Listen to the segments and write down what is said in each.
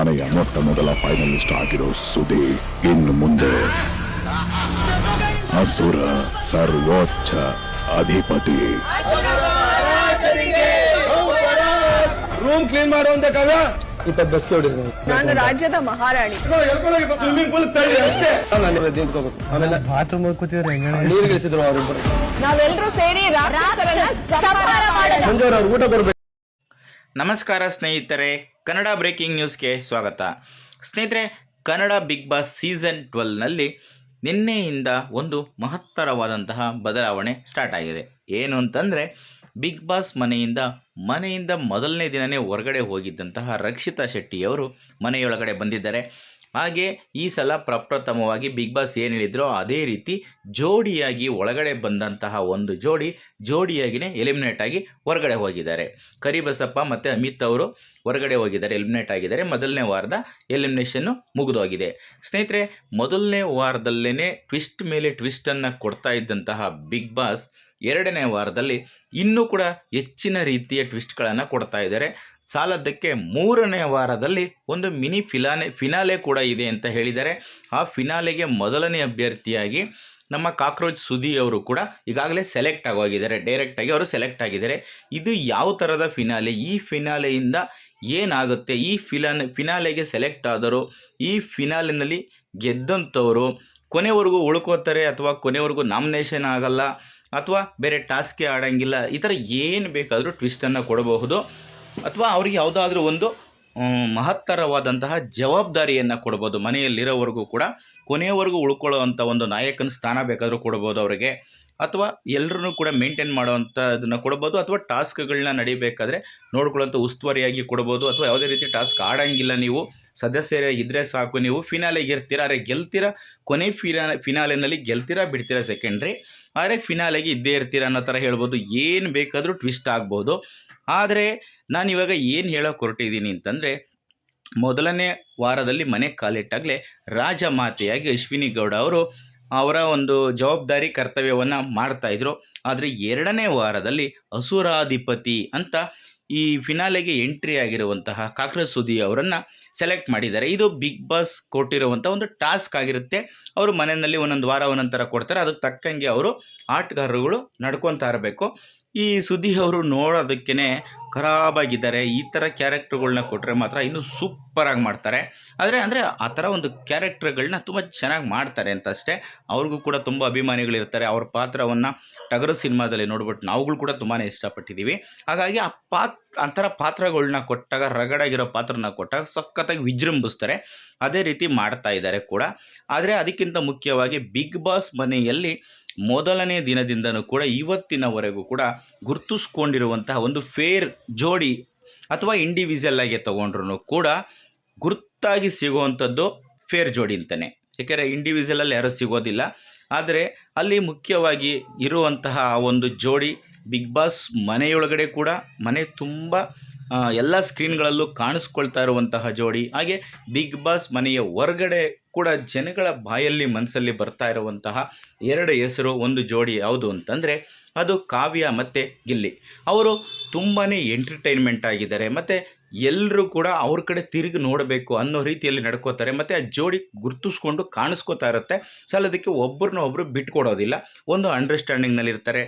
ಮನೆಯ ಮೊಟ್ಟ ಮೊದಲ ಫೈನಲಿಸ್ಟ್ ಆಗಿರೋ ಸುದಿ ಇನ್ನು ಮುಂದೆ ಅಸುರ ಸರ್ವೋಚ್ಚ ಅಧಿಪತಿ. ರೂಮ್ ಕ್ಲೀನ್ ಮಾಡುವಂತ ಕಾವ್ಯ? ಇಪ್ಪತ್ತು ಬಸ್ ಹೊಡಿರಿ ನಾನು ರಾಜ್ಯದ ಮಹಾರಾಣಿ. ಸ್ವಿಮ್ಮಿಂಗ್ ಪೂಲ್ ತಳ್ಳಿ ಅಷ್ಟೇ. ನಾನು ನಿಂತ್ಕೋಬೇಕು. ಆಮೇಲೆ ಬಾತ್ರೂಮ್ ಕೂತಿದ್ರೆ ನೀರು ಗಿಳಿಸಿದ್ರು ಅವರಿಬ್ಬರು ನಾವೆಲ್ಲರೂ ಸೇರಿ ಸಂಜೆ ಅವ್ರ ಊಟ ಬರ್ಬೇಕು. ನಮಸ್ಕಾರ ಸ್ನೇಹಿತರೆ. ಕನ್ನಡ ಬ್ರೇಕಿಂಗ್ ನ್ಯೂಸ್ಗೆ ಸ್ವಾಗತ. ಸ್ನೇಹಿತರೆ, ಕನ್ನಡ ಬಿಗ್ ಬಾಸ್ ಸೀಸನ್ ಟ್ವೆಲ್ನಲ್ಲಿ ನಿನ್ನೆಯಿಂದ ಒಂದು ಮಹತ್ತರವಾದಂತಹ ಬದಲಾವಣೆ ಸ್ಟಾರ್ಟ್ ಆಗಿದೆ. ಏನು ಅಂತಂದರೆ, ಬಿಗ್ ಬಾಸ್ ಮನೆಯಿಂದ ಮನೆಯಿಂದ ಮೊದಲನೇ ದಿನವೇ ಹೊರಗಡೆ ಹೋಗಿದ್ದಂತಹ ರಕ್ಷಿತಾ ಶೆಟ್ಟಿಯವರು ಮನೆಯೊಳಗಡೆ ಬಂದಿದ್ದಾರೆ. ಹಾಗೆ ಈ ಸಲ ಪ್ರಪ್ರಥಮವಾಗಿ ಬಿಗ್ ಬಾಸ್ ಏನು ಹೇಳಿದ್ರೋ ಅದೇ ರೀತಿ ಜೋಡಿಯಾಗಿ ಒಳಗಡೆ ಬಂದಂತಹ ಒಂದು ಜೋಡಿ ಜೋಡಿಯಾಗಿಯೇ ಎಲಿಮಿನೇಟ್ ಆಗಿ ಹೊರಗಡೆ ಹೋಗಿದ್ದಾರೆ. ಕರಿಬಸಪ್ಪ ಮತ್ತು ಅಮಿತ್ ಅವರು ಹೊರಗಡೆ ಹೋಗಿದ್ದಾರೆ, ಎಲಿಮಿನೇಟ್ ಆಗಿದ್ದಾರೆ. ಮೊದಲನೇ ವಾರದ ಎಲಿಮಿನೇಷನ್ನು ಮುಗಿದೋಗಿದೆ. ಸ್ನೇಹಿತರೆ, ಮೊದಲನೇ ವಾರದಲ್ಲೇ ಟ್ವಿಸ್ಟ್ ಮೇಲೆ ಟ್ವಿಸ್ಟನ್ನು ಕೊಡ್ತಾ ಇದ್ದಂತಹ ಬಿಗ್ ಬಾಸ್ ಎರಡನೇ ವಾರದಲ್ಲಿ ಇನ್ನೂ ಕೂಡ ಹೆಚ್ಚಿನ ರೀತಿಯ ಟ್ವಿಸ್ಟ್ಗಳನ್ನು ಕೊಡ್ತಾ ಇದ್ದಾರೆ. ಸಾಲದ್ದಕ್ಕೆ ಮೂರನೇ ವಾರದಲ್ಲಿ ಒಂದು ಮಿನಿ ಫಿಲಾನೆ, ಫಿನಾಲೆ ಕೂಡ ಇದೆ ಅಂತ ಹೇಳಿದ್ದಾರೆ. ಆ ಫಿನಾಲೆಗೆ ಮೊದಲನೇ ಅಭ್ಯರ್ಥಿಯಾಗಿ ನಮ್ಮ ಕಾಕ್ರೋಚ್ ಸುದಿ ಅವರು ಕೂಡ ಈಗಾಗಲೇ ಸೆಲೆಕ್ಟ್ ಆಗೋಗಿದ್ದಾರೆ. ಡೈರೆಕ್ಟಾಗಿ ಅವರು ಸೆಲೆಕ್ಟ್ ಆಗಿದ್ದಾರೆ. ಇದು ಯಾವ ಥರದ ಫಿನಾಲೆ? ಈ ಫಿನಾಲೆಯಿಂದ ಏನಾಗುತ್ತೆ? ಈ ಫಿಲಾನ್, ಫಿನಾಲೆಗೆ ಸೆಲೆಕ್ಟ್ ಆದರು ಈ ಫಿನಾಲೆನಲ್ಲಿ ಗೆದ್ದಂಥವರು ಕೊನೆವರೆಗೂ ಉಳ್ಕೋತಾರೆ ಅಥವಾ ಕೊನೆವರೆಗೂ ನಾಮಿನೇಷನ್ ಆಗಲ್ಲ? ಅಥವಾ ಬೇರೆ ಟಾಸ್ಕೆ ಆಡೋಂಗಿಲ್ಲ, ಈ ಥರ ಏನು ಬೇಕಾದರೂ ಟ್ವಿಸ್ಟನ್ನು ಕೊಡಬಹುದು. ಅಥವಾ ಅವ್ರಿಗೆ ಯಾವುದಾದ್ರೂ ಒಂದು ಮಹತ್ತರವಾದಂತಹ ಜವಾಬ್ದಾರಿಯನ್ನು ಕೊಡ್ಬೋದು ಮನೆಯಲ್ಲಿರೋವರೆಗೂ ಕೂಡ, ಕೊನೆಯವರೆಗೂ ಉಳ್ಕೊಳ್ಳೋವಂಥ ಒಂದು ನಾಯಕನ ಸ್ಥಾನ ಬೇಕಾದರೂ ಕೊಡ್ಬೋದು ಅವರಿಗೆ. ಅಥವಾ ಎಲ್ಲರೂ ಕೂಡ ಮೇಂಟೈನ್ ಮಾಡೋವಂಥದ್ದನ್ನು ಕೊಡ್ಬೋದು ಅಥವಾ ಟಾಸ್ಕ್ಗಳನ್ನ ನಡಿಬೇಕಾದ್ರೆ ನೋಡ್ಕೊಳ್ಳೋಂಥ ಉಸ್ತುವಾರಿಯಾಗಿ ಕೊಡ್ಬೋದು ಅಥವಾ ಯಾವುದೇ ರೀತಿ ಟಾಸ್ಕ್ ಆಡೋಂಗಿಲ್ಲ ನೀವು, ಸದಸ್ಯರೇ ಇದ್ದರೆ ಸಾಕು, ನೀವು ಫಿನಾಲೆಗೆ ಇರ್ತೀರಾ ಆದರೆ ಗೆಲ್ತೀರಾ, ಕೊನೆ ಫಿನಾ ಫಿನಾಲೆನಲ್ಲಿ ಗೆಲ್ತೀರಾ, ಬಿಡ್ತೀರಾ ಸೆಕೆಂಡ್ರಿ ಆದರೆ ಫಿನಾಲೆಗೆ ಇದ್ದೇ ಇರ್ತೀರಾ ಅನ್ನೋ ಥರ ಹೇಳ್ಬೋದು, ಏನು ಬೇಕಾದರೂ ಟ್ವಿಸ್ಟ್ ಆಗ್ಬೋದು. ಆದರೆ ನಾನು ಇವಾಗ ಏನು ಹೇಳೋಕೆ ಹೊರಟಿದ್ದೀನಿ ಅಂತಂದರೆ, ಮೊದಲನೇ ವಾರದಲ್ಲಿ ಮನೆ ಕಾಲಿಟ್ಟಾಗಲೇ ರಾಜಮಾತೆಯಾಗಿ ಅಶ್ವಿನಿ ಗೌಡ ಅವರು ಅವರ ಒಂದು ಜವಾಬ್ದಾರಿ ಕರ್ತವ್ಯವನ್ನು ಮಾಡ್ತಾಯಿದ್ರು ಆದರೆ ಎರಡನೇ ವಾರದಲ್ಲಿ ಅಸುರಾಧಿಪತಿ ಅಂತ ಈ ಫಿನಾಲೆಗೆ ಎಂಟ್ರಿ ಆಗಿರುವಂತಹ ಕಾಕ್ರ ಸುದಿ ಅವರನ್ನು ಸೆಲೆಕ್ಟ್ ಮಾಡಿದ್ದಾರೆ. ಇದು ಬಿಗ್ ಬಾಸ್ ಕೊಟ್ಟಿರುವಂಥ ಒಂದು ಟಾಸ್ಕ್ ಆಗಿರುತ್ತೆ. ಅವರು ಮನೆಯಲ್ಲಿ ಒಂದೊಂದು ವಾರ ಒಂದೊಂದು ಕೊಡ್ತಾರೆ. ಅದಕ್ಕೆ ತಕ್ಕಂಗೆ ಅವರು ಆಟಗಾರರುಗಳು ನಡ್ಕೊತಾ ಇರಬೇಕು. ಈ ಸುದ್ದಿ ಅವರು ನೋಡೋದಕ್ಕೇ ಖರಾಬಾಗಿದ್ದಾರೆ, ಈ ಥರ ಕ್ಯಾರೆಕ್ಟರ್ಗಳನ್ನ ಕೊಟ್ಟರೆ ಮಾತ್ರ ಇನ್ನೂ ಸೂಪರಾಗಿ ಮಾಡ್ತಾರೆ. ಆದರೆ, ಅಂದರೆ ಆ ಥರ ಒಂದು ಕ್ಯಾರೆಕ್ಟ್ರ್ಗಳನ್ನ ತುಂಬ ಚೆನ್ನಾಗಿ ಮಾಡ್ತಾರೆ ಅಂತ ಅಷ್ಟೇ ಅವ್ರಿಗೂ ಕೂಡ ತುಂಬ ಅಭಿಮಾನಿಗಳಿರ್ತಾರೆ. ಅವ್ರ ಪಾತ್ರವನ್ನು ಟಗರು ಸಿನಿಮಾದಲ್ಲಿ ನೋಡ್ಬಿಟ್ಟು ನಾವುಗಳು ಕೂಡ ತುಂಬಾ ಇಷ್ಟಪಟ್ಟಿದ್ದೀವಿ ಹಾಗಾಗಿ ಆ ಪಾತ್, ಆ ಪಾತ್ರಗಳನ್ನ ಕೊಟ್ಟಾಗ, ರಗಡಾಗಿರೋ ಪಾತ್ರನ ಕೊಟ್ಟಾಗ ಸಖತ್ತಾಗಿ ವಿಜೃಂಭಿಸ್ತಾರೆ. ಅದೇ ರೀತಿ ಮಾಡ್ತಾ ಇದ್ದಾರೆ ಕೂಡ. ಆದರೆ ಅದಕ್ಕಿಂತ ಮುಖ್ಯವಾಗಿ ಬಿಗ್ ಬಾಸ್ ಮನೆಯಲ್ಲಿ ಮೊದಲನೇ ದಿನದಿಂದನೂ ಕೂಡ ಇವತ್ತಿನವರೆಗೂ ಕೂಡ ಗುರುತಿಸ್ಕೊಂಡಿರುವಂತಹ ಒಂದು ಫೇರ್ ಜೋಡಿ ಅಥವಾ ಇಂಡಿವಿಜುವಲ್ ಆಗಿ ತೊಗೊಂಡ್ರು ಕೂಡ ಗುರುತಾಗಿ ಸಿಗುವಂಥದ್ದು ಫೇರ್ ಜೋಡಿ ಅಂತಲೇ ಏಕೆಂದರೆ ಇಂಡಿವಿಜುವಲಲ್ಲಿ ಯಾರೂ ಸಿಗೋದಿಲ್ಲ. ಆದರೆ ಅಲ್ಲಿ ಮುಖ್ಯವಾಗಿ ಇರುವಂತಹ ಆ ಒಂದು ಜೋಡಿ ಬಿಗ್ ಬಾಸ್ ಮನೆಯೊಳಗಡೆ ಕೂಡ ಮನೆ ತುಂಬ ಎಲ್ಲ ಸ್ಕ್ರೀನ್ಗಳಲ್ಲೂ ಕಾಣಿಸ್ಕೊಳ್ತಾ ಇರುವಂತಹ ಜೋಡಿ. ಹಾಗೆ ಬಿಗ್ ಬಾಸ್ ಮನೆಯ ಹೊರಗಡೆ ಕೂಡ ಜನಗಳ ಬಾಯಲ್ಲಿ ಮನಸ್ಸಲ್ಲಿ ಬರ್ತಾ ಇರುವಂತಹ ಎರಡು ಹೆಸರು, ಒಂದು ಜೋಡಿ ಯಾವುದು ಅಂತಂದರೆ ಅದು ಕಾವ್ಯ ಮತ್ತು ಗಿಲ್ಲಿ. ಅವರು ತುಂಬಾ ಎಂಟರ್ಟೈನ್ಮೆಂಟ್ ಆಗಿದ್ದಾರೆ. ಮತ್ತು ಎಲ್ಲರೂ ಕೂಡ ಅವ್ರ ಕಡೆ ತಿರುಗಿ ನೋಡಬೇಕು ಅನ್ನೋ ರೀತಿಯಲ್ಲಿ ನಡ್ಕೋತಾರೆ. ಮತ್ತು ಆ ಜೋಡಿ ಗುರ್ತಿಸ್ಕೊಂಡು ಕಾಣಿಸ್ಕೋತಾ ಇರುತ್ತೆ. ಸಲದಕ್ಕೆ ಒಬ್ಬರನ್ನ ಒಬ್ಬರು ಬಿಟ್ಕೊಡೋದಿಲ್ಲ. ಒಂದು ಅಂಡರ್ಸ್ಟ್ಯಾಂಡಿಂಗ್ನಲ್ಲಿ ಇರ್ತಾರೆ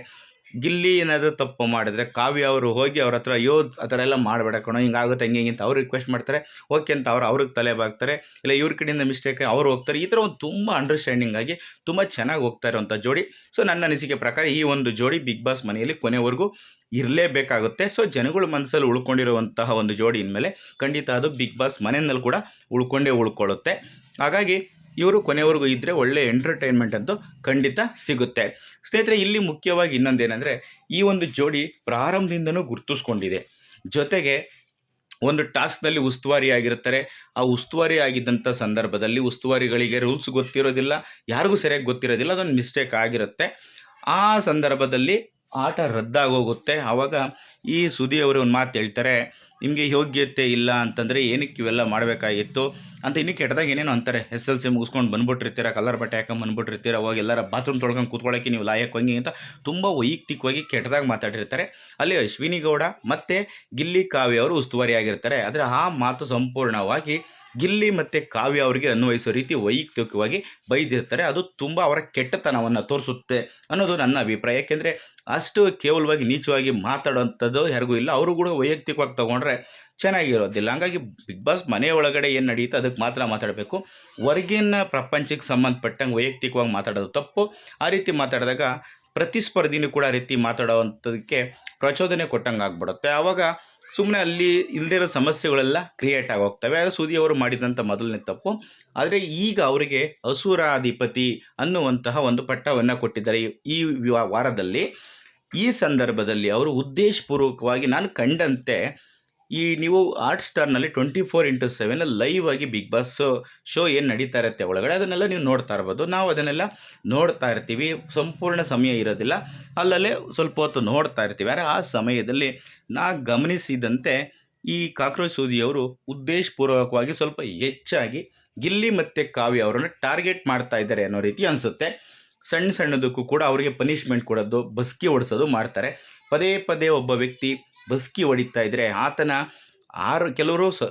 ಗಿಲ್ಲಿ ಏನಾದರೂ ತಪ್ಪು ಮಾಡಿದ್ರೆ ಕಾವ್ಯ ಅವರು ಹೋಗಿ ಅವ್ರ ಹತ್ರ, ಅಯ್ಯೋ, ಆ ಥರ ಎಲ್ಲ ಮಾಡಬೇಡ ಕಣೋ ಹಿಂಗಾಗುತ್ತೆ ಹಂಗೆ ಹಿಂಗೆ ಅಂತ ಅವ್ರು ರಿಕ್ವೆಸ್ಟ್ ಮಾಡ್ತಾರೆ. ಓಕೆ ಅಂತ ಅವ್ರು ಅವ್ರಿಗೆ ತಲೆ ಬಾಗ್ತಾರೆ. ಇಲ್ಲ, ಇವ್ರ ಕಡೆಯಿಂದ ಮಿಸ್ಟೇಕ್ ಅವ್ರು ಹೋಗ್ತಾರೆ. ಈ ಥರ ಒಂದು ತುಂಬ ಅಂಡರ್ಸ್ಟ್ಯಾಂಡಿಂಗ್ ಆಗಿ ತುಂಬ ಚೆನ್ನಾಗಿ ಹೋಗ್ತಾ ಇರುವಂಥ ಜೋಡಿ. ಸೊ ನನ್ನ ಅನಿಸಿಕೆ ಪ್ರಕಾರ ಈ ಒಂದು ಜೋಡಿ ಬಿಗ್ ಬಾಸ್ ಮನೆಯಲ್ಲಿ ಕೊನೆವರೆಗೂ ಇರಲೇಬೇಕಾಗುತ್ತೆ. ಸೊ ಜನಗಳ ಮನಸ್ಸಲ್ಲಿ ಉಳ್ಕೊಂಡಿರುವಂತಹ ಒಂದು ಜೋಡಿ ಇನ್ಮೇಲೆ ಖಂಡಿತ ಅದು ಬಿಗ್ ಬಾಸ್ ಮನೆಯಲ್ಲೂ ಕೂಡ ಉಳ್ಕೊಂಡೇ ಉಳ್ಕೊಳ್ಳುತ್ತೆ. ಹಾಗಾಗಿ ಇವರು ಕೊನೆವರೆಗೂ ಇದ್ದರೆ ಒಳ್ಳೆಯ ಎಂಟರ್ಟೈನ್ಮೆಂಟ್ ಅಂತೂ ಖಂಡಿತ ಸಿಗುತ್ತೆ. ಸ್ನೇಹಿತರೆ, ಇಲ್ಲಿ ಮುಖ್ಯವಾಗಿ ಇನ್ನೊಂದೇನೆಂದರೆ ಈ ಒಂದು ಜೋಡಿ ಪ್ರಾರಂಭದಿಂದನೂ ಗುರ್ತಿಸ್ಕೊಂಡಿದೆ. ಜೊತೆಗೆ ಒಂದು ಟಾಸ್ಕ್ನಲ್ಲಿ ಉಸ್ತುವಾರಿ ಆಗಿರ್ತಾರೆ ಆ ಉಸ್ತುವಾರಿ ಆಗಿದ್ದಂಥ ಸಂದರ್ಭದಲ್ಲಿ ಉಸ್ತುವಾರಿಗಳಿಗೆ ರೂಲ್ಸ್ ಗೊತ್ತಿರೋದಿಲ್ಲ, ಯಾರಿಗೂ ಸರಿಯಾಗಿ ಗೊತ್ತಿರೋದಿಲ್ಲ, ಅದೊಂದು ಮಿಸ್ಟೇಕ್ ಆಗಿರುತ್ತೆ. ಆ ಸಂದರ್ಭದಲ್ಲಿ ಆಟ ರದ್ದಾಗೋಗುತ್ತೆ. ಆವಾಗ ಈ ಸುದಿಯವರು ಒಂದು ಮಾತು ಹೇಳ್ತಾರೆ ನಿಮಗೆ ಯೋಗ್ಯತೆ ಇಲ್ಲ ಅಂತಂದರೆ ಏನಕ್ಕೆ ಇವೆಲ್ಲ ಮಾಡಬೇಕಾಗಿತ್ತು ಅಂತ ಇನ್ನೂ ಕೆಟ್ಟದಾಗ ಏನೇನೋ ಅಂತಾರೆ. ಎಸ್ ಎಲ್ ಸಿ ಮುಗಿಸ್ಕೊಂಡು ಬಂದ್ಬಿಟ್ಟಿರ್ತೀರ, ಕಲರ್ ಬಟ್ಟೆ ಹಾಕೊಂಡು ಬಂದ್ಬಿಟ್ಟಿರ್ತೀರ, ಅವಾಗ ಎಲ್ಲರ ಬಾತ್ರೂಮ್ ತೊಳ್ಕೊಂಡು ಕೂತ್ಕೊಳ್ಳೋಕೆ ನೀವು ಲಾಯಕ್ ಹೋಗಿ ಅಂತ ತುಂಬ ವೈಯಕ್ತಿಕವಾಗಿ ಕೆಟ್ಟದಾಗ ಮಾತಾಡಿರ್ತಾರೆ. ಅಲ್ಲಿ ಅಶ್ವಿನಿ ಗೌಡ ಮತ್ತು ಗಿಲ್ಲಿ ಕಾವ್ಯ ಅವರು ಉಸ್ತುವಾರಿ ಆಗಿರ್ತಾರೆ. ಆದರೆ ಆ ಮಾತು ಸಂಪೂರ್ಣವಾಗಿ ಗಿಲ್ಲಿ ಮತ್ತು ಕಾವ್ಯ ಅವರಿಗೆ ಅನ್ವಯಿಸೋ ರೀತಿ ವೈಯಕ್ತಿಕವಾಗಿ ಬೈದಿರ್ತಾರೆ. ಅದು ತುಂಬ ಅವರ ಕೆಟ್ಟತನವನ್ನು ತೋರಿಸುತ್ತೆ ಅನ್ನೋದು ನನ್ನ ಅಭಿಪ್ರಾಯ. ಯಾಕೆಂದರೆ ಅಷ್ಟು ಕೇವಲವಾಗಿ ನೀಚವಾಗಿ ಮಾತಾಡೋವಂಥದ್ದು ಯಾರಿಗೂ ಇಲ್ಲ. ಅವರು ಕೂಡ ವೈಯಕ್ತಿಕವಾಗಿ ತಗೊಂಡ್ರೆ ಚೆನ್ನಾಗಿರೋದಿಲ್ಲ. ಹಂಗಾಗಿ ಬಿಗ್ ಬಾಸ್ ಮನೆ ಒಳಗಡೆ ಏನು ನಡೆಯುತ್ತೆ ಅದಕ್ಕೆ ಮಾತ್ರ ಮಾತಾಡಬೇಕು. ಹೊರಗಿನ ಪ್ರಪಂಚಕ್ಕೆ ಸಂಬಂಧಪಟ್ಟಂಗೆ ವೈಯಕ್ತಿಕವಾಗಿ ಮಾತಾಡೋದು ತಪ್ಪು. ಆ ರೀತಿ ಮಾತಾಡಿದಾಗ ಪ್ರತಿಸ್ಪರ್ಧಿನೂ ಕೂಡ ಆ ರೀತಿ ಮಾತಾಡೋವಂಥದಕ್ಕೆ ಪ್ರಚೋದನೆ ಕೊಟ್ಟಂಗೆ ಆಗ್ಬಿಡುತ್ತೆ. ಆವಾಗ ಸುಮ್ಮನೆ ಅಲ್ಲಿ ಇಲ್ಲದೇ ಇರೋ ಸಮಸ್ಯೆಗಳೆಲ್ಲ ಕ್ರಿಯೇಟ್ ಆಗೋಗ್ತವೆ ಅದು ಸುದಿ ಅವರು ಮಾಡಿದಂಥ ಮೊದಲನೇ ತಪ್ಪು. ಆದರೆ ಈಗ ಅವರಿಗೆ ಅಸುರಾಧಿಪತಿ ಅನ್ನುವಂತಹ ಒಂದು ಪಟ್ಟವನ್ನು ಕೊಟ್ಟಿದ್ದಾರೆ. ಈ- ಈ ವಾರದಲ್ಲಿ ಈ ಸಂದರ್ಭದಲ್ಲಿ ಅವರು ಉದ್ದೇಶಪೂರ್ವಕವಾಗಿ ನಾನು ಕಂಡಂತೆ ಈ ನೀವು art ಸ್ಟಾರ್ನಲ್ಲಿ twenty four into seven live ಆಗಿ ಬಿಗ್ ಬಾಸ್ ಶೋ ಏನು ನಡೀತಾ ಇರುತ್ತೆ ಒಳಗಡೆ, ಅದನ್ನೆಲ್ಲ ನೀವು ನೋಡ್ತಾ ಇರ್ಬೋದು. ನಾವು ಅದನ್ನೆಲ್ಲ ನೋಡ್ತಾ ಇರ್ತೀವಿ. ಸಂಪೂರ್ಣ ಸಮಯ ಇರೋದಿಲ್ಲ. ಅಲ್ಲಲ್ಲೇ ಸ್ವಲ್ಪ ಹೊತ್ತು ನೋಡ್ತಾ ಇರ್ತೀವಿ. ಆದರೆ ಆ ಸಮಯದಲ್ಲಿ ನಾ ಗಮನಿಸಿದಂತೆ ಈ ಕಾಕ್ರೋಚ್ ಸೂದಿಯವರು ಉದ್ದೇಶಪೂರ್ವಕವಾಗಿ ಸ್ವಲ್ಪ ಹೆಚ್ಚಾಗಿ ಗಿಲ್ಲಿ ಮತ್ತು ಕಾವ್ಯ ಅವರನ್ನು ಟಾರ್ಗೆಟ್ ಮಾಡ್ತಾ ಇದ್ದಾರೆ ಅನ್ನೋ ರೀತಿ ಅನಿಸುತ್ತೆ. ಸಣ್ಣ ಸಣ್ಣದಕ್ಕೂ ಕೂಡ ಅವರಿಗೆ ಪನಿಷ್ಮೆಂಟ್ ಕೊಡೋದು, ಬಸ್ಕಿ ಓಡಿಸೋದು ಮಾಡ್ತಾರೆ. ಪದೇ ಪದೇ ಒಬ್ಬ ವ್ಯಕ್ತಿ ಬಸ್ಕಿ ಹೊಡಿತಾ ಇದ್ದರೆ ಆತನ ಆರು ಕೆಲವರು ಸ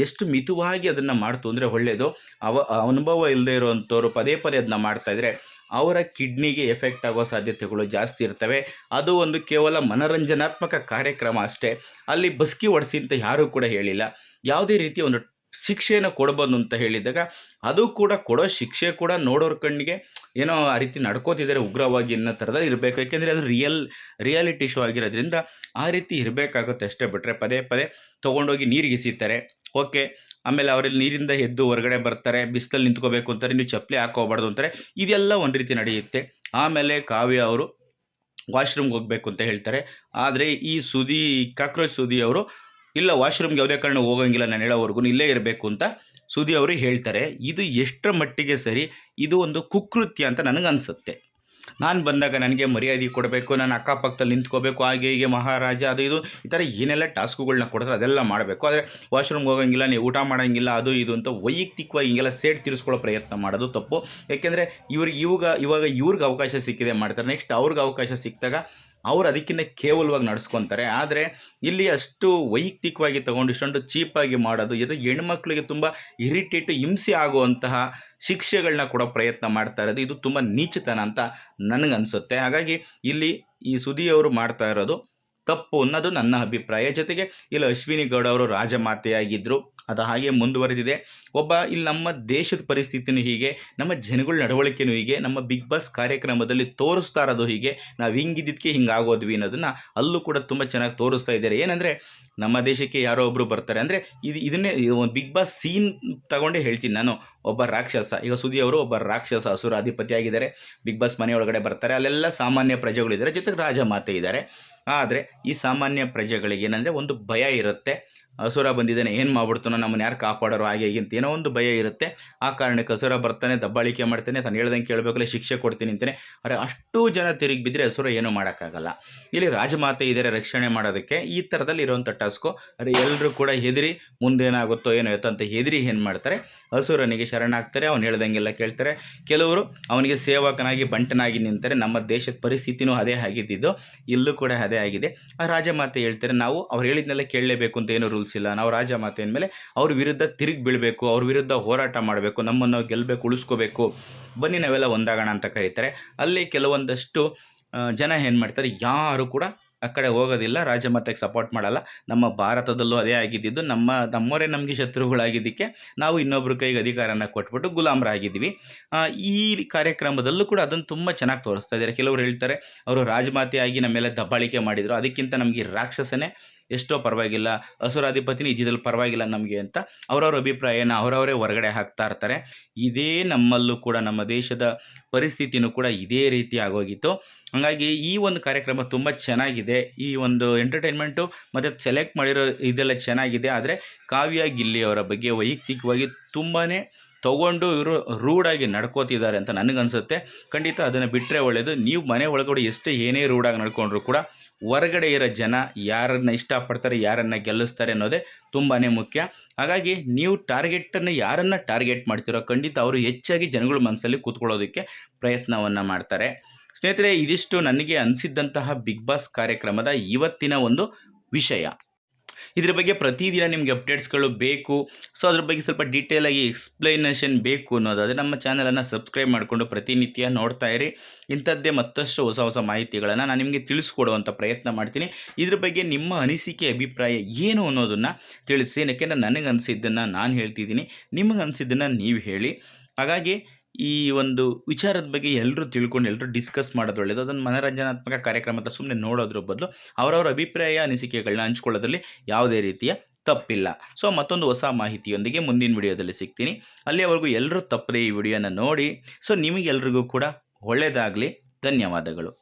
ಎಷ್ಟು ಮಿತವಾಗಿ ಅದನ್ನು ಮಾಡ್ತು ಅಂದರೆ ಒಳ್ಳೆಯದು ಅವ, ಅನುಭವ ಇಲ್ಲದೆ ಇರುವಂಥವ್ರು ಪದೇ ಪದೇ ಅದನ್ನ ಮಾಡ್ತಾ ಇದ್ದರೆ ಅವರ ಕಿಡ್ನಿಗೆ ಎಫೆಕ್ಟ್ ಆಗೋ ಸಾಧ್ಯತೆಗಳು ಜಾಸ್ತಿ ಇರ್ತವೆ. ಅದು ಒಂದು ಕೇವಲ ಮನರಂಜನಾತ್ಮಕ ಕಾರ್ಯಕ್ರಮ ಅಷ್ಟೇ. ಅಲ್ಲಿ ಬಸ್ಕಿ ಹೊಡೆಸಿ ಅಂತ ಯಾರೂ ಕೂಡ ಹೇಳಿಲ್ಲ. ಯಾವುದೇ ರೀತಿಯ ಒಂದು ಶಿಕ್ಷೆಯನ್ನು ಕೊಡ್ಬೋದು ಅಂತ ಹೇಳಿದಾಗ ಅದು ಕೂಡ ಕೊಡೋ ಶಿಕ್ಷೆ ಕೂಡ ನೋಡೋರ ಕಣ್ಣಿಗೆ ಏನೋ ಆ ರೀತಿ ನಡ್ಕೋತಿದ್ದಾರೆ ಉಗ್ರವಾಗಿ ಅನ್ನೋ ಥರದಲ್ಲಿ ಇರಬೇಕು. ಯಾಕೆಂದರೆ ಅದು ರಿಯಲ್ ರಿಯಾಲಿಟಿ ಶೋ ಆಗಿರೋದ್ರಿಂದ ಆ ರೀತಿ ಇರಬೇಕಾಗುತ್ತೆ ಅಷ್ಟೇ ಬಿಟ್ಟರೆ ಪದೇ ಪದೇ ತೊಗೊಂಡೋಗಿ ನೀರಿಗೆ ಸೀತಾರೆ. ಓಕೆ, ಆಮೇಲೆ ಅವರಲ್ಲಿ ನೀರಿಂದ ಎದ್ದು ಹೊರಗಡೆ ಬರ್ತಾರೆ, ಬಿಸಿಲಲ್ಲಿ ನಿಂತ್ಕೋಬೇಕು ಅಂತಾರೆ ನೀವು ಚಪ್ಪಲಿ ಹಾಕೋಬಾರ್ದು ಅಂತಾರೆ. ಇದೆಲ್ಲ ಒಂದು ರೀತಿ ನಡೆಯುತ್ತೆ. ಆಮೇಲೆ ಕಾವ್ಯ ಅವರು ವಾಶ್ರೂಮ್ಗೆ ಹೋಗಬೇಕು ಅಂತ ಹೇಳ್ತಾರೆ. ಆದರೆ ಈ ಸುದಿ, ಕಾಕ್ರೋಚ್ ಸುದಿ ಅವರು ಇಲ್ಲ ವಾಶ್ರೂಮ್ಗೆ ಯಾವುದೇ ಕಾರಣ ಹೋಗೋಂಗಿಲ್ಲ, ನಾನು ಹೇಳೋವರೆಗೂ ಇಲ್ಲೇ ಇರಬೇಕು ಅಂತ ಸುದಿ ಅವರು ಹೇಳ್ತಾರೆ. ಇದು ಎಷ್ಟರ ಮಟ್ಟಿಗೆ ಸರಿ, ಇದು ಒಂದು ಕುಕೃತ್ಯ ಅಂತ ನನಗನ್ಸುತ್ತೆ ನಾನು ಬಂದಾಗ ನನಗೆ ಮರ್ಯಾದೆ ಕೊಡಬೇಕು ನಾನು ಅಕ್ಕಪಕ್ಕದಲ್ಲಿ ನಿಂತ್ಕೋಬೇಕು, ಹಾಗೆ ಹೀಗೆ ಮಹಾರಾಜ, ಅದು ಇದು, ಈ ಥರ ಏನೆಲ್ಲ ಟಾಸ್ಕ್ಗಳನ್ನ ಕೊಡ್ತಾರೆ ಅದೆಲ್ಲ ಮಾಡಬೇಕು. ಆದರೆ ವಾಶ್ರೂಮ್ಗೆ ಹೋಗೋಂಗಿಲ್ಲ, ನೀವು ಊಟ ಮಾಡೋಂಗಿಲ್ಲ, ಅದು ಇದು ಅಂತ ವೈಯಕ್ತಿಕವಾಗಿ ಹಿಂಗೆಲ್ಲ ಸೇಡ್ ತೀರಿಸ್ಕೊಳ್ಳೋ ಪ್ರಯತ್ನ ಮಾಡೋದು ತಪ್ಪು. ಯಾಕೆಂದರೆ ಇವ್ರಿಗೆ ಇವಾಗ ಇವಾಗ ಇವ್ರಿಗೆ ಅವಕಾಶ ಸಿಕ್ಕಿದೆ ಮಾಡ್ತಾರೆ. ನೆಕ್ಸ್ಟ್ ಅವ್ರಿಗೆ ಅವಕಾಶ ಸಿಕ್ಕಿದಾಗ ಅವ್ರು ಅದಕ್ಕಿಂತ ಕೇವಲವಾಗಿ ನಡೆಸ್ಕೊತಾರೆ. ಆದರೆ ಇಲ್ಲಿ ಅಷ್ಟು ವೈಯಕ್ತಿಕವಾಗಿ ತಗೊಂಡು ಇಷ್ಟೊಂದು ಚೀಪಾಗಿ ಮಾಡೋದು, ಇದು ಹೆಣ್ಮಕ್ಳಿಗೆ ತುಂಬ ಇರಿಟೇಟ್ ಹಿಂಸೆ ಆಗುವಂತಹ ಶಿಕ್ಷೆಗಳನ್ನ ಕೊಡೋ ಪ್ರಯತ್ನ ಮಾಡ್ತಾ ಇರೋದು, ಇದು ತುಂಬ ನೀಚತನ ಅಂತ ನನಗನ್ಸುತ್ತೆ. ಹಾಗಾಗಿ ಇಲ್ಲಿ ಈ ಸುದಿಯವರು ಮಾಡ್ತಾ ಇರೋದು ತಪ್ಪು ಅನ್ನೋದು ನನ್ನ ಅಭಿಪ್ರಾಯ. ಜೊತೆಗೆ ಇಲ್ಲಿ ಅಶ್ವಿನಿ ಗೌಡ ಅವರು ರಾಜಮಾತೆಯಾಗಿದ್ದರು ಅದು ಹಾಗೆ ಮುಂದುವರೆದಿದೆ. ಒಬ್ಬ ಇಲ್ಲಿ ನಮ್ಮ ದೇಶದ ಪರಿಸ್ಥಿತಿನೂ ಹೀಗೆ, ನಮ್ಮ ಜನಗಳ ನಡವಳಿಕೆನೂ ಹೀಗೆ, ನಮ್ಮ ಬಿಗ್ ಬಾಸ್ ಕಾರ್ಯಕ್ರಮದಲ್ಲಿ ತೋರಿಸ್ತಾ ಇರೋದು ಹೀಗೆ, ನಾವು ಹಿಂಗಿದ್ದಕ್ಕೆ ಹಿಂಗಾಗೋದ್ವಿ ಅನ್ನೋದನ್ನು ಅಲ್ಲೂ ಕೂಡ ತುಂಬ ಚೆನ್ನಾಗಿ ತೋರಿಸ್ತಾ ಇದ್ದಾರೆ. ಏನಂದರೆ ನಮ್ಮ ದೇಶಕ್ಕೆ ಯಾರೋ ಒಬ್ಬರು ಬರ್ತಾರೆ. ಅಂದರೆ ಇದು, ಇದನ್ನೇ ಒಂದು ಬಿಗ್ ಬಾಸ್ ಸೀನ್ ತಗೊಂಡೇ ಹೇಳ್ತೀನಿ ನಾನು. ಒಬ್ಬ ರಾಕ್ಷಸ, ಈಗ ಸುದಿ ಅವರು ಒಬ್ಬ ರಾಕ್ಷಸ ಅಸುರ ಅಧಿಪತಿ ಆಗಿದ್ದಾರೆ. ಬಿಗ್ ಬಾಸ್ ಮನೆಯೊಳಗಡೆ ಬರ್ತಾರೆ. ಅಲ್ಲೆಲ್ಲ ಸಾಮಾನ್ಯ ಪ್ರಜೆಗಳಿದ್ದಾರೆ. ಜೊತೆಗೆ ರಾಜಮಾತೆ ಇದ್ದಾರೆ. ಆದರೆ ಈ ಸಾಮಾನ್ಯ ಪ್ರಜೆಗಳಿಗೆ ಏನಂದರೆ ಒಂದು ಭಯ ಇರುತ್ತೆ. ಅಸುರ ಬಂದಿದ್ದಾನೆ, ಏನು ಮಾಡ್ಬಿಡ್ತಾನೋ ನಮ್ಮನ್ನು ಯಾರು ಕಾಪಾಡೋರು ಹಾಗೆ ಹೀಗೆ ಅಂತ ಏನೋ ಒಂದು ಭಯ ಇರುತ್ತೆ. ಆ ಕಾರಣಕ್ಕೆ ಅಸುರ ಬರ್ತಾನೆ, ದಬ್ಬಾಳಿಕೆ ಮಾಡ್ತಾನೆ, ತಾನು ಹೇಳ್ದಂಗೆ ಕೇಳಬೇಕಲ್ಲ, ಶಿಕ್ಷೆ ಕೊಡ್ತೀನಿ ಅಂತಾನೆ. ಅರೆ, ಅಷ್ಟು ಜನ ತಿರುಗಿ ಬಿದ್ದರೆ ಅಸುರ ಏನೂ ಮಾಡೋಕ್ಕಾಗಲ್ಲ. ಇಲ್ಲಿ ರಾಜಮಾತೆ ಇದ್ದಾರೆ ರಕ್ಷಣೆ ಮಾಡೋದಕ್ಕೆ, ಈ ಥರದಲ್ಲಿ ಇರುವಂಥ ಟಾಸ್ಕು. ಅರೆ ಎಲ್ಲರೂ ಕೂಡ ಹೆದರಿ, ಮುಂದೇನಾಗುತ್ತೋ ಏನೋ ಅಂತ ಹೆದರಿ ಏನು ಮಾಡ್ತಾರೆ? ಅಸುರನಿಗೆ ಶರಣಾಗ್ತಾರೆ, ಅವ್ನು ಹೇಳ್ದಂಗೆಲ್ಲ ಕೇಳ್ತಾರೆ. ಕೆಲವರು ಅವನಿಗೆ ಸೇವಕನಾಗಿ, ಬಂಟನಾಗಿ ನಿಂತಾರೆ. ನಮ್ಮ ದೇಶದ ಪರಿಸ್ಥಿತಿನೂ ಅದೇ ಆಗಿದ್ದಿದ್ದು ಇಲ್ಲೂ ಕೂಡ ಅದೇ ಆಗಿದೆ. ಆ ರಾಜಮಾತೆ ಹೇಳ್ತಾರೆ, ನಾವು ಅವ್ರು ಹೇಳಿದ್ನೆಲ್ಲ ಕೇಳಲೇಬೇಕು ಅಂತ ಏನು ಇಲ್ಲ, ನಾವು ರಾಜಮಾತೆ ಅಂದಮೇಲೆ ಅವ್ರ ವಿರುದ್ಧ ತಿರುಗಿ ಬೀಳಬೇಕು, ಅವ್ರ ವಿರುದ್ಧ ಹೋರಾಟ ಮಾಡಬೇಕು, ನಮ್ಮನ್ನು ಗೆಲ್ಲಬೇಕು ಉಳಿಸ್ಕೋಬೇಕು. ಬನ್ನಿ ನಾವೆಲ್ಲ ಒಂದಾಗೋಣ ಅಂತ ಕರೀತಾರೆ. ಅಲ್ಲಿ ಕೆಲವೊಂದಷ್ಟು ಜನ ಏನು ಮಾಡ್ತಾರೆ, ಯಾರು ಕೂಡ ಆ ಕಡೆ ಹೋಗೋದಿಲ್ಲ ರಾಜಮಾತೆಗೆ ಸಪೋರ್ಟ್ ಮಾಡಲ್ಲ. ನಮ್ಮ ಭಾರತದಲ್ಲೂ ಅದೇ ಆಗಿದ್ದಿದ್ದು ನಮ್ಮ, ನಮ್ಮವರೇ ನಮಗೆ ಶತ್ರುಗಳಾಗಿದ್ದಕ್ಕೆ ನಾವು ಇನ್ನೊಬ್ರ ಕೈಗೆ ಅಧಿಕಾರನ ಕೊಟ್ಬಿಟ್ಟು ಗುಲಾಮರಾಗಿದ್ದೀವಿ. ಈ ಕಾರ್ಯಕ್ರಮದಲ್ಲೂ ಕೂಡ ಅದನ್ನು ತುಂಬ ಚೆನ್ನಾಗಿ ತೋರಿಸ್ತಾ ಇದ್ದಾರೆ. ಕೆಲವರು ಹೇಳ್ತಾರೆ, ಅವರು ರಾಜಮಾತೆಯಾಗಿ ನಮ್ಮ ಮೇಲೆ ದಬ್ಬಾಳಿಕೆ ಮಾಡಿದರು, ಅದಕ್ಕಿಂತ ನಮಗೆ ರಾಕ್ಷಸನೇ ಎಷ್ಟೋ ಪರವಾಗಿಲ್ಲ, ಅಸುರಾಧಿಪತಿನಿ ಇದ್ದಿದ್ದಲ್ಲಿ ಪರವಾಗಿಲ್ಲ ನಮಗೆ ಅಂತ ಅವರವ್ರ ಅಭಿಪ್ರಾಯನ ಅವರವರೇ ಹೊರಗಡೆ ಹಾಕ್ತಾ ಇರ್ತಾರೆ. ಇದೇ ನಮ್ಮಲ್ಲೂ ಕೂಡ, ನಮ್ಮ ದೇಶದ ಪರಿಸ್ಥಿತಿನೂ ಕೂಡ ಇದೇ ರೀತಿ ಆಗೋಗಿತ್ತು. ಹಾಗಾಗಿ ಈ ಒಂದು ಕಾರ್ಯಕ್ರಮ ತುಂಬ ಚೆನ್ನಾಗಿದೆ. ಈ ಒಂದು ಎಂಟರ್ಟೈನ್ಮೆಂಟು ಮತ್ತು ಸೆಲೆಕ್ಟ್ ಮಾಡಿರೋ ಇದೆಲ್ಲ ಚೆನ್ನಾಗಿದೆ. ಆದರೆ ಕಾವ್ಯ ಗಿಲ್ಲಿ ಅವರ ಬಗ್ಗೆ ವೈಯಕ್ತಿಕವಾಗಿ ತುಂಬಾ ತಗೊಂಡು ಇವರು ರೂಢಾಗಿ ನಡ್ಕೋತಿದ್ದಾರೆ ಅಂತ ನನಗನ್ಸುತ್ತೆ. ಖಂಡಿತ ಅದನ್ನು ಬಿಟ್ಟರೆ ಒಳ್ಳೆಯದು ನೀವು ಮನೆ ಒಳಗಡೆ ಎಷ್ಟೇ ಏನೇ ರೂಢಾಗಿ ನಡ್ಕೊಂಡ್ರು ಕೂಡ ಹೊರಗಡೆ ಇರೋ ಜನ ಯಾರನ್ನ ಇಷ್ಟಪಡ್ತಾರೆ, ಯಾರನ್ನು ಗೆಲ್ಲಿಸ್ತಾರೆ ಅನ್ನೋದೇ ತುಂಬಾ ಮುಖ್ಯ. ಹಾಗಾಗಿ ನೀವು ಟಾರ್ಗೆಟನ್ನು ಯಾರನ್ನು ಟಾರ್ಗೆಟ್ ಮಾಡ್ತೀರೋ ಖಂಡಿತ ಅವರು ಹೆಚ್ಚಾಗಿ ಜನಗಳ ಮನಸ್ಸಲ್ಲಿ ಕೂತ್ಕೊಳ್ಳೋದಕ್ಕೆ ಪ್ರಯತ್ನವನ್ನು ಮಾಡ್ತಾರೆ. ಸ್ನೇಹಿತರೆ, ಇದಿಷ್ಟು ನನಗೆ ಅನಿಸಿದ್ದಂತಹ ಬಿಗ್ ಬಾಸ್ ಕಾರ್ಯಕ್ರಮದ ಇವತ್ತಿನ ಒಂದು ವಿಷಯ. ಇದ್ರ ಬಗ್ಗೆ ಪ್ರತಿದಿನ ನಿಮಗೆ ಅಪ್ಡೇಟ್ಸ್ಗಳು ಬೇಕು. ಸೊ ಅದ್ರ ಬಗ್ಗೆ ಸ್ವಲ್ಪ ಡೀಟೇಲಾಗಿ ಎಕ್ಸ್ಪ್ಲನೇಷನ್ ಬೇಕು ಅನ್ನೋದಾದರೆ ನಮ್ಮ ಚಾನಲನ್ನು ಸಬ್ಸ್ಕ್ರೈಬ್ ಮಾಡಿಕೊಂಡು ಪ್ರತಿನಿತ್ಯ ನೋಡ್ತಾ ಇರಿ. ಇಂಥದ್ದೇ ಮತ್ತಷ್ಟು ಹೊಸ ಹೊಸ ಮಾಹಿತಿಗಳನ್ನು ನಾನು ನಿಮಗೆ ತಿಳಿಸ್ಕೊಡುವಂಥ ಪ್ರಯತ್ನ ಮಾಡ್ತೀನಿ. ಇದ್ರ ಬಗ್ಗೆ ನಿಮ್ಮ ಅನಿಸಿಕೆ, ಅಭಿಪ್ರಾಯ ಏನು ಅನ್ನೋದನ್ನು ತಿಳಿಸಿ. ಏನಕ್ಕೆ? ನನಗೆ ನಾನು ಹೇಳ್ತಿದ್ದೀನಿ. ನಿಮಗೆ ನೀವು ಹೇಳಿ. ಹಾಗಾಗಿ ಈ ಒಂದು ವಿಚಾರದ ಬಗ್ಗೆ ಎಲ್ಲರೂ ತಿಳ್ಕೊಂಡು ಎಲ್ಲರೂ ಡಿಸ್ಕಸ್ ಮಾಡೋದು ಒಳ್ಳೆಯದು ಅದೊಂದು ಮನರಂಜನಾತ್ಮಕ ಕಾರ್ಯಕ್ರಮ ಅಂತ ಸುಮ್ಮನೆ ನೋಡೋದ್ರ ಬದಲು ಅವರವರ ಅಭಿಪ್ರಾಯ ಅನಿಸಿಕೆಗಳನ್ನ ಹಂಚ್ಕೊಳ್ಳೋದ್ರಲ್ಲಿ ಯಾವುದೇ ರೀತಿಯ ತಪ್ಪಿಲ್ಲ. ಸೊ, ಮತ್ತೊಂದು ಹೊಸ ಮಾಹಿತಿಯೊಂದಿಗೆ ಮುಂದಿನ ವಿಡಿಯೋದಲ್ಲಿ ಸಿಗ್ತೀನಿ. ಅಲ್ಲಿಯವರೆಗೂ ಎಲ್ಲರೂ ತಪ್ಪದೆ ಈ ವಿಡಿಯೋನ ನೋಡಿ. ಸೊ, ನಿಮಗೆಲ್ರಿಗೂ ಕೂಡ ಒಳ್ಳೆಯದಾಗಲಿ ಧನ್ಯವಾದಗಳು.